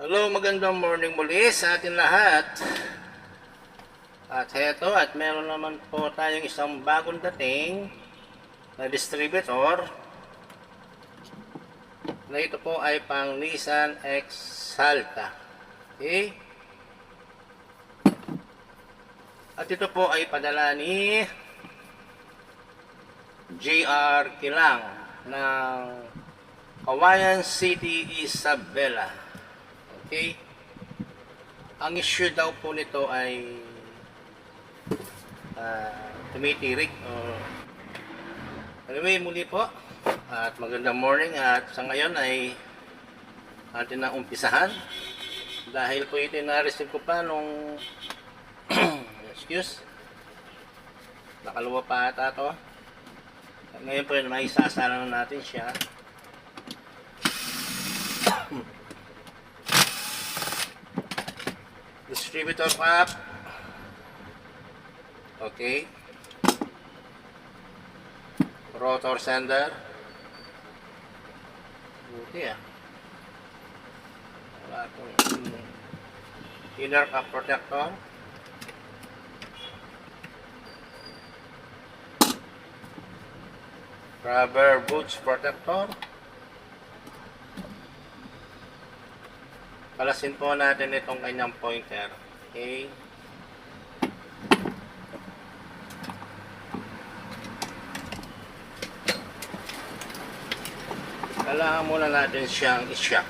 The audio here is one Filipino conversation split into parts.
Hello, magandang morning muli sa atin lahat. At heto, at meron naman po tayong isang bagong dating na distributor na ito po ay pang Nissan Exalta. Okay? At ito po ay padala ni JR Kilang ng Kawayan City, Isabela. Okay? Ang issue daw po nito ay uh, tumitirik. o anyway, muli po. At magandang morning. At sa ngayon ay atin na umpisahan. Dahil po ito na-receive ko pa nung excuse nakaluwa pa ata to. Ngayon po yun, may isasara na natin siya. Distributor cap okay. Rotor sender. Buti ah. Wala itong inner cap protector. Rubber boots protector Palasin po natin itong kanyang pointer. Okay. Kailangan muna natin siyang i-shock.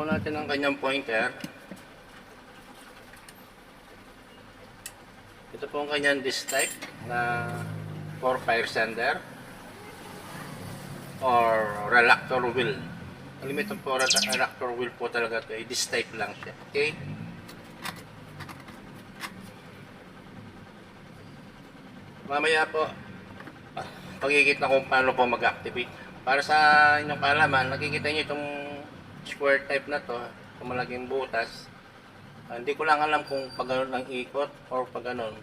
po natin ang kanyang pointer. Ito po ang kanyang disc type na for fire sender or reluctor wheel. Kalimitan po reluctor wheel po talaga ito. Disc type lang siya. Okay? Mamaya po, pagkikita kung paano po mag-activate. Para sa inyong kaalaman, nakikita niyo itong square type na to, kung malaking butas. Ah, hindi ko lang alam kung pag ganun ang ikot or pag ganun.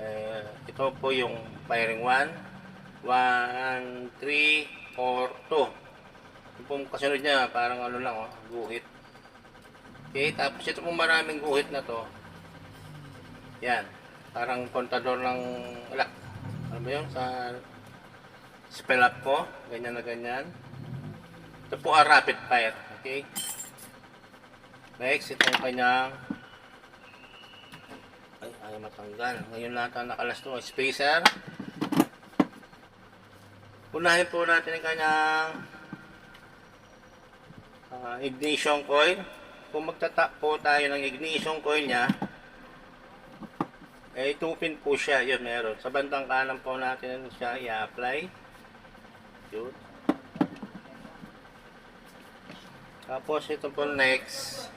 Eh, ito po yung firing 1, 1, 3, or 2. Yung pong kasunod niya, parang ano lang, oh, guhit. Okay, tapos ito pong maraming guhit na to. Yan, parang kontador ng, wala, ano ba yun, sa spell up ko, ganyan na ganyan. Ito po ang rapid fire. Okay? Next, ito yung kanyang ay, ayaw matanggal. Ngayon lahat ang nakalas to. Spacer. Unahin po natin ang kanyang ah, ignition coil. Kung magtatap po tayo ng ignition coil niya, eh, 2 pin po siya. Yun, meron. Sa bandang kanan po natin siya i-apply. Yun. Tapos ito po next.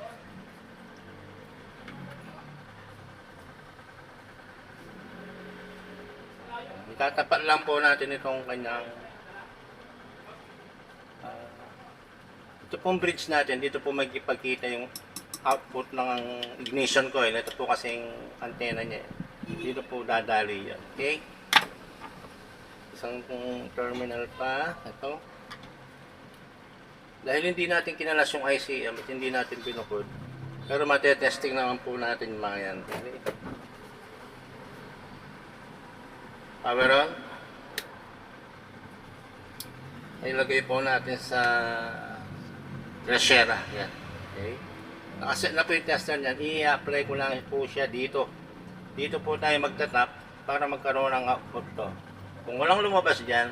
Itatapat lang po natin itong kanyang ah, ito pong bridge natin. Dito po magipagkita yung output ng ignition coil. Ito po kasing antenna niya. Dito po dadali yan. Okay? Isang terminal pa. Ito. Dahil hindi natin kinalas yung ICM at hindi natin pinukod. Pero matetesting naman po natin mga yan. Power on. Ilagay po natin sa Rashera. Yan. Okay. Nakaset na po yung tester niyan. I-apply ko lang po siya dito. Dito po tayo magtatap para magkaroon ng output to. Kung walang lumabas dyan,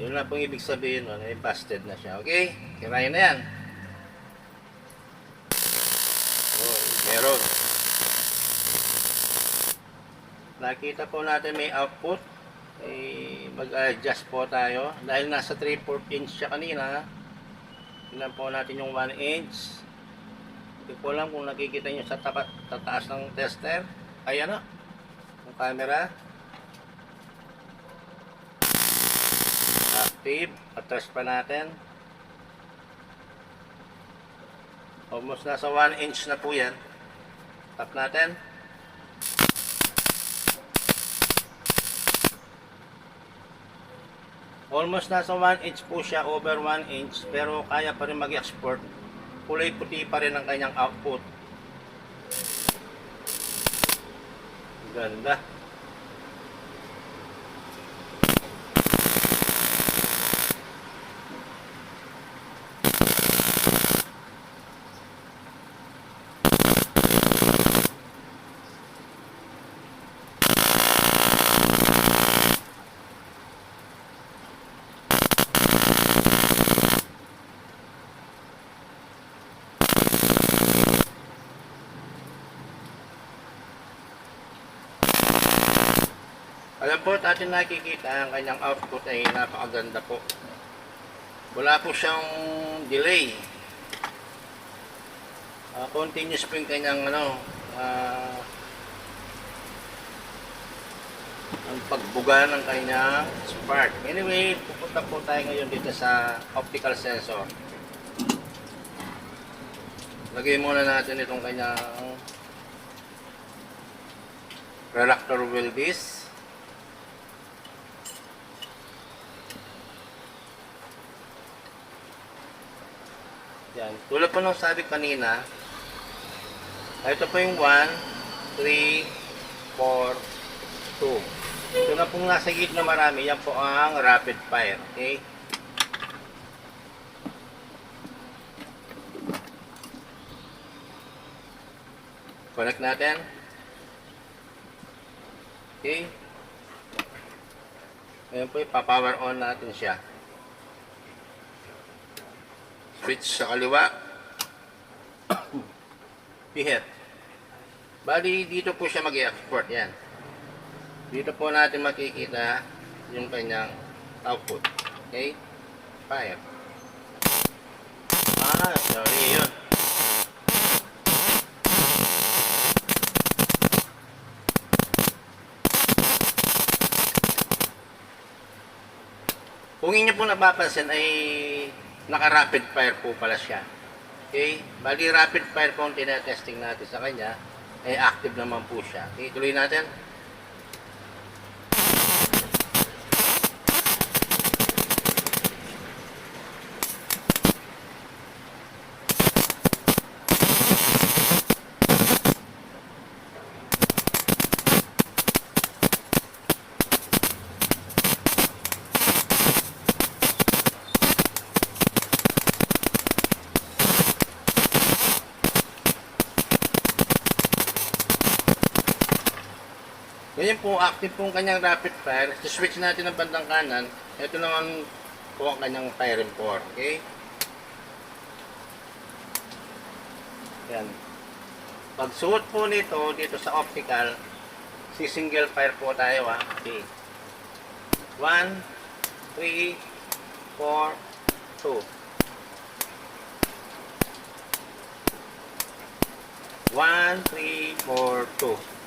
ayun na pong ibig sabihin nun, eh, busted na siya. Okay? Kirayin na yan. Oh, meron. Nakita po natin may output. Eh, mag-adjust po tayo. Dahil nasa 3-4 inch siya kanina, tingnan po natin yung 1 inch. Hindi ko alam kung nakikita nyo sa tapat, tataas ng tester. Ayan na. Yung camera. Steve, atras pa natin. Almost nasa 1 inch na po yan. Tap natin. Almost nasa 1 inch po siya, over 1 inch, pero kaya pa rin mag-export. Kulay puti pa rin ang kanyang output. Ganda. Alam po, at atin nakikita ang kanyang output ay napakaganda po. Wala po siyang delay. Ah, continuous po yung kanyang ano, ah, ang pagbuga ng kanyang spark. Anyway, pupunta po tayo ngayon dito sa optical sensor. Lagay muna natin itong kanyang reactor wheel disc. Yan. Tulad po nung sabi kanina, ito po yung 1, 3, 4, 2. Ito na pong nasa gitna marami, yan po ang rapid fire. Okay? Connect natin. Okay. Ngayon po, ipapower on natin siya switch sa kaliwa. Pihit bali dito po siya mag export yan. Dito po natin makikita yung kanyang output. Okay? Fire. Ah sorry yun. Kung inyo po napapansin ay naka-rapid fire po pala siya. Okay? Bali, rapid fire po ang tinetesting natin sa kanya. Eh, active naman po siya. Okay, tuloy natin. Ngayon po, active po ang kanyang rapid fire. switch natin ng bandang kanan. Ito naman po ang kanyang fire import. Okay? Yan. Pag suot po nito dito sa optical, si single fire po tayo ha. Okay. 1, 3, 4, 2. 1, 3, 4, 2.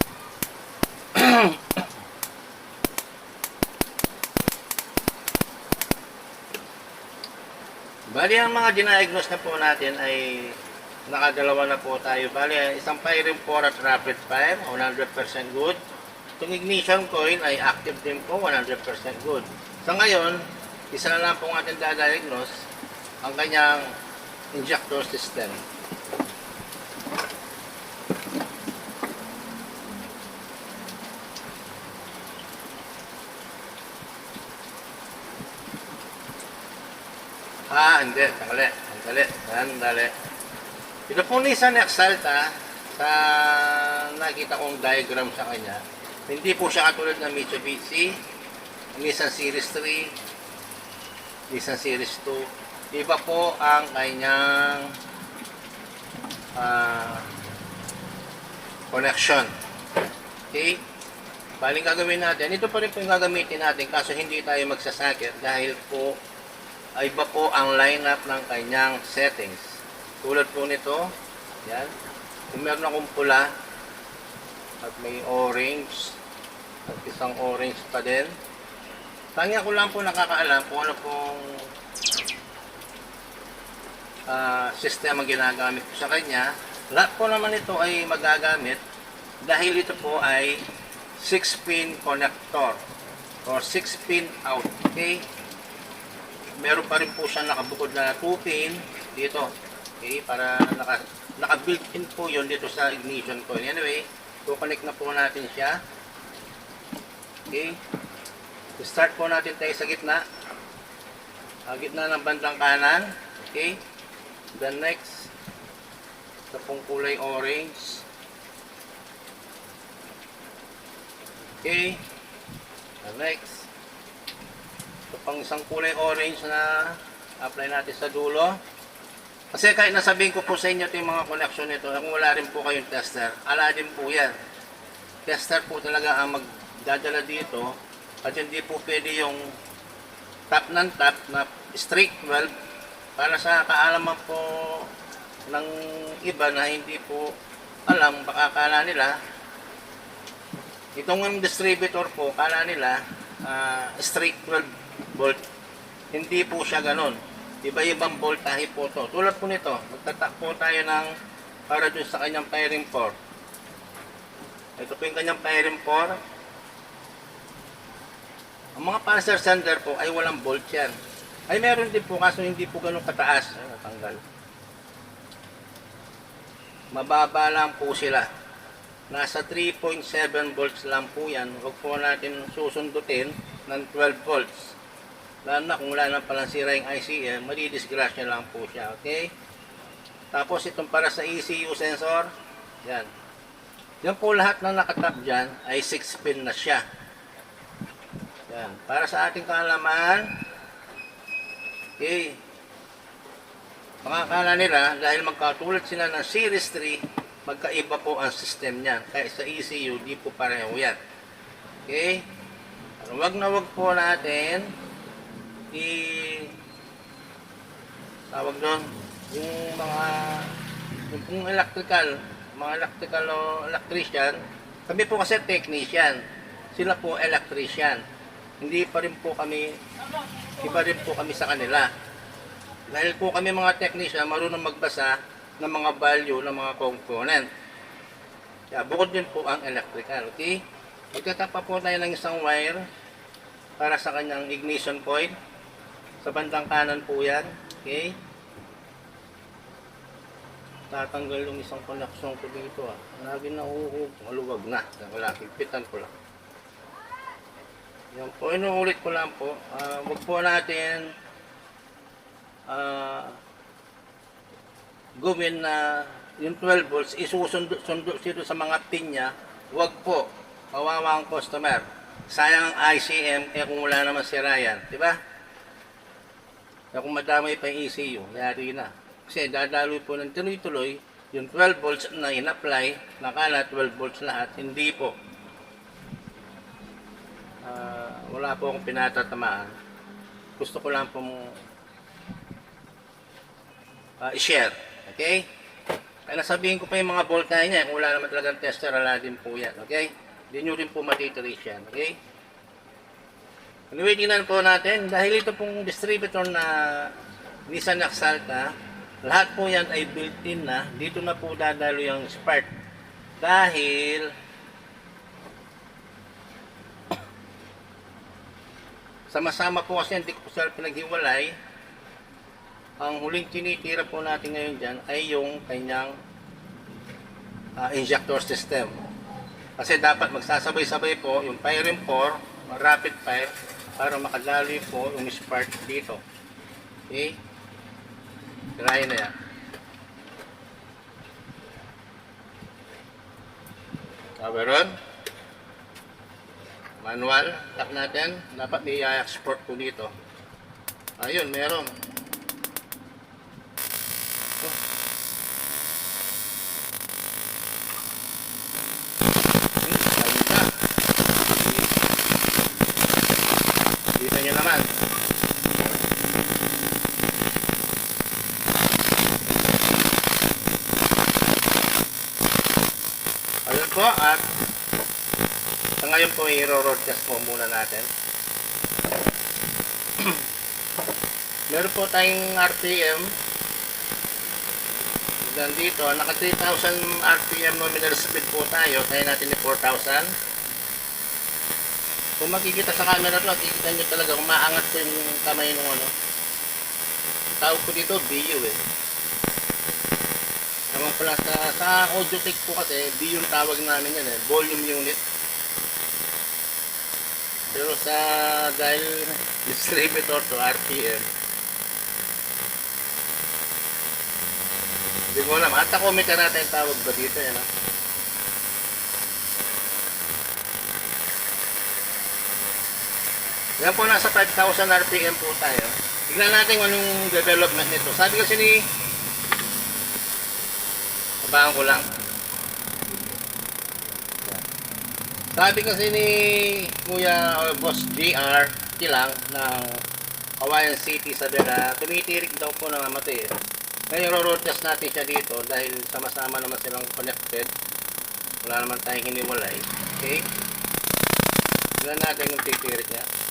Bali, ang mga diniagnose na po natin ay nakadalawa na po tayo. Bali, isang firing for at rapid fire, 100% good. Itong ignition coil ay active din po, 100% good. Sa ngayon, isa na lang po ating dadiagnose, ang kanyang injector system. Ah, hindi. Sandali. Sandali. Sandali. Po Nissan Exalta sa nakita kong diagram sa kanya. Hindi po siya katulad ng Mitsubishi, Nissan Series 3, Nissan Series 2. Iba po ang kanyang ah, connection. Okay? Baling gagawin natin. Ito pa rin po yung gagamitin natin kaso hindi tayo magsasakit dahil po ay iba po ang lineup ng kanyang settings. Tulad po nito, yan. Kung meron akong pula at may orange at isang orange pa din. Tanging ako lang po nakakaalam kung ano pong system ang ginagamit ko sa kanya. Lahat po naman ito ay magagamit dahil ito po ay 6-pin connector or 6-pin out. Okay? Meron pa rin po siya nakabukod na 2-pin dito. Okay? Para naka, naka-built-in po yun dito sa ignition coil. Anyway, kukonect na po natin siya. Okay? Start po natin tayo sa gitna. Sa gitna ng bandang kanan. Okay? Then next, ito pong kulay orange. Okay? Then next, ito pang isang kulay orange na apply natin sa dulo. Kasi kahit nasabihin ko po sa inyo ito yung mga connection nito, kung wala rin po kayong tester, ala din po yan. Tester po talaga ang magdadala dito at hindi po pwede yung tap ng tap na straight 12 para sa kaalaman po ng iba na hindi po alam, baka kala nila itong distributor po, kala nila ah, straight 12 volt hindi po siya ganon iba-ibang voltahe po to tulad po nito, magtatak po tayo ng para dun sa kanyang firing port ito po yung kanyang firing port ang mga pulsar sender po ay walang bolt yan. Ay meron din po kaso hindi po ganun kataas. Ay, natanggal. Mababa lang po sila. Nasa 3.7 volts lang po yan. Huwag po natin susundutin ng 12 volts. Lalo na kung wala na palang sira yung ICM, madidisgrasya lang po siya. Okay? Tapos itong para sa ECU sensor, yan. Yan po lahat na nakatap dyan ay 6 pin na siya. Yan. Para sa ating kaalaman, okay, makakala nila dahil magkatulad sila ng Series 3, magkaiba po ang system niyan. Kaya sa ECU, di po pareho yan. Okay? Pero wag na wag po natin i tawag doon yung mga yung pong electrical mga electrical o electrician kami po kasi technician. Sila po electrician. Hindi pa rin po kami iba rin po kami sa kanila. Dahil po kami mga technician marunong magbasa ng mga value ng mga component. Kaya bukod din po ang electrical okay? Magtatapa po tayo ng isang wire para sa kanyang ignition coil sa bandang kanan po yan okay tatanggal yung isang connection ko dito ah. Lagi na uhug, maluwag na. Wala, higpitan ko lang. Yan po, inuulit ko lang po. Ah, wag po natin ah, gawin na yung 12 volts isusundo sundo dito sa mga pin niya. Wag po. Kawawa ang customer. Sayang ang ICM eh kung wala naman si Ryan. Di Kaya kung madamay pa yung ECU, yari na. Kasi dadaloy po ng tuloy-tuloy yung 12 volts na in-apply, nakala 12 volts lahat, hindi po. Ah, wala po akong pinatatamaan. Gusto ko lang pong ah, i-share. Okay? Kaya nasabihin ko pa yung mga voltahe niya, kung wala naman talagang tester, wala din po yan. Okay? Hindi nyo rin po matitreat yan. Okay? Anyway, tingnan po natin. Dahil ito pong distributor na Nissan Axalta, lahat po yan ay built-in na. Dito na po dadalo yung spark. Dahil sama-sama po kasi hindi ko sila pinaghiwalay. Ang huling tinitira po natin ngayon dyan ay yung kanyang ah, injector system. Kasi dapat magsasabay-sabay po yung firing pour, rapid fire, para makadali po yung spark dito. Okay? Tirahin na yan. Power on. Manual. Tap natin. Dapat i-export po dito. Ayun, meron. Ito. Hmm, ganda. Kita nyo naman. Ayun po at sa ngayon po i-road test po muna natin. Meron po tayong RPM. Nandito, naka 3,000 RPM nominal speed po tayo. Kaya natin ni 4,000. Kung makikita sa camera to, makikita nyo talaga umaangat po yung kamay ng ano. Tawag ko dito, BU eh. Naman pala sa, sa audio tech po kasi, BU yung tawag namin yan eh. Volume unit. Pero sa, dahil distributor to RPM, hindi ko alam. At tachometer natin tawag ba dito yan ah. Yan po, nasa 5,000 RPM po tayo. Tignan natin kung anong development nito. Sabi kasi ni... Abangan ko lang. Sabi kasi ni Kuya Boss JR Kilang ng Hawaiian City sa Bela, tumitirik daw po ng amatay. Ngayon, road test natin siya dito dahil sama-sama naman silang connected. Wala naman tayong hiniwalay. Okay? Tignan natin yung titirik niya.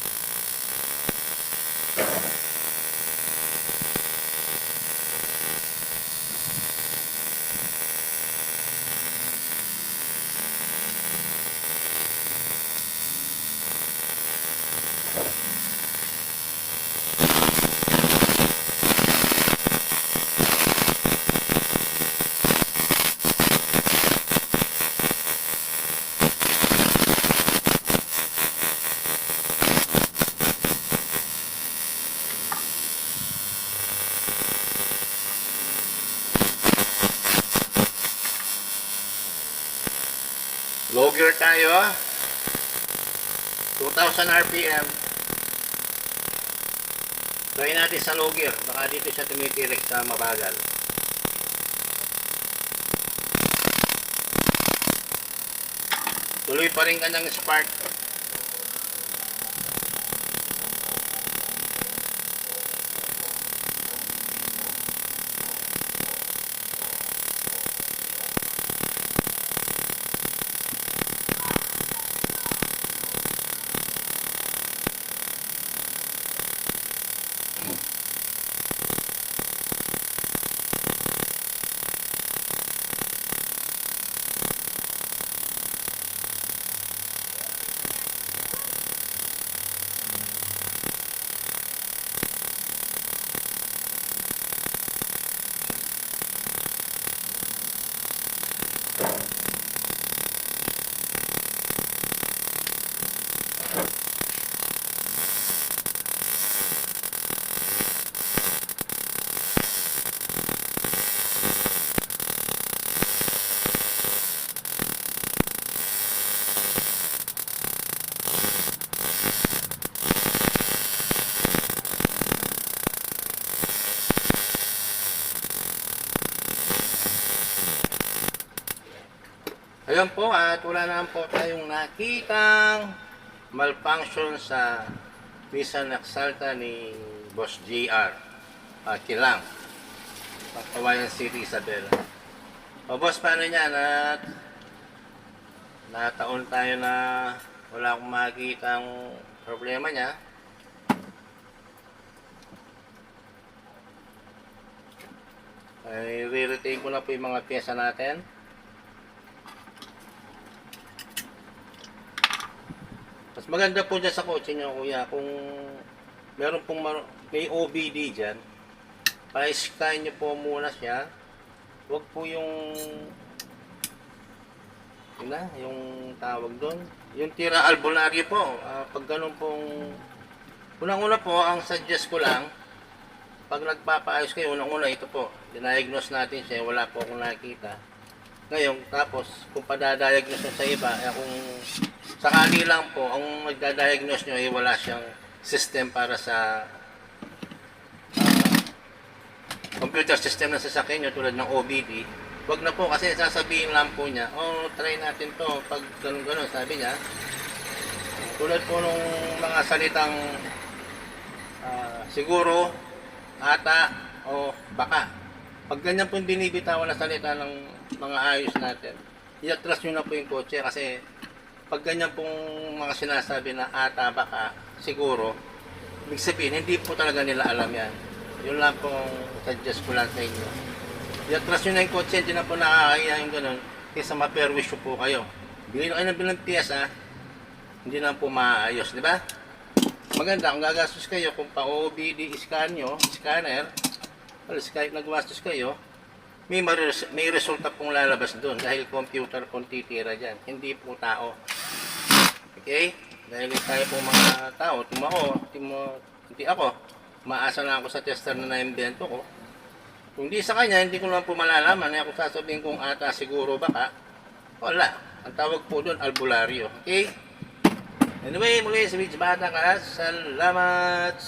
Logger tayo. 2,000 RPM. Try natin sa logger. Baka dito siya tumitirik sa mabagal. Tuloy pa rin kanyang spark. Ayun po, at wala naman po tayong nakitang malfunction sa Nissan Exalta ni Boss JR uh, Kilang Pagkawayan City, Isabela. O boss, paano niyan? At nataon tayo na wala akong makikita ang problema niya. Ay, re-retain ko na po yung mga pyesa natin. Mas maganda po dyan sa kotse nyo, kuya, kung meron pong mar- may OBD dyan, pa-scan nyo po muna siya. Huwag po yung yun na, yung tawag doon. Yung tira albularyo po, ah, pag ganun pong unang-una po, ang suggest ko lang, pag nagpapaayos kayo, unang-una ito po, diniagnose natin siya, wala po akong nakita. Ngayon, tapos, kung padadiagnose sa iba, eh, kung sakali lang po, ang magdadiagnose nyo, eh, wala siyang system para sa ah, computer system na sasakyan nyo tulad ng OBD, wag na po kasi sasabihin lang po niya, oh, try natin to pag ganun ganun, sabi niya. Tulad po nung mga salitang ah, siguro, ata, o baka. Pag ganyan po yung binibitawan na salita ng mga ayos natin, i-atras nyo na po yung kotse kasi pag ganyan pong mga sinasabi na ata, baka, siguro, Ibig sabihin, hindi po talaga nila alam yan. Yun lang pong suggest ko lang sa inyo. I-atras nyo na yung kotse, na po nakakaya yung ganun. Kaysa ma-perwish po kayo. Bili na kayo ng bilang piyesa, hindi na po maayos, di ba? Maganda kung gagastos kayo, kung pa-OBD scan nyo, scanner, alas kahit nagwastos kayo, may, may resulta pong lalabas doon dahil computer pong titira dyan, hindi po tao. Okay? Dahil tayo po mga tao, tumako, timo, hindi ako. Maasa lang ako sa tester na naimbento ko. Kung di sa kanya, hindi ko lang po malalaman. Kaya kung sasabihin kong ata, siguro, baka, wala. Ang tawag po doon, albularyo. Okay? Anyway, muli sa Beach Bata ka. Salamat!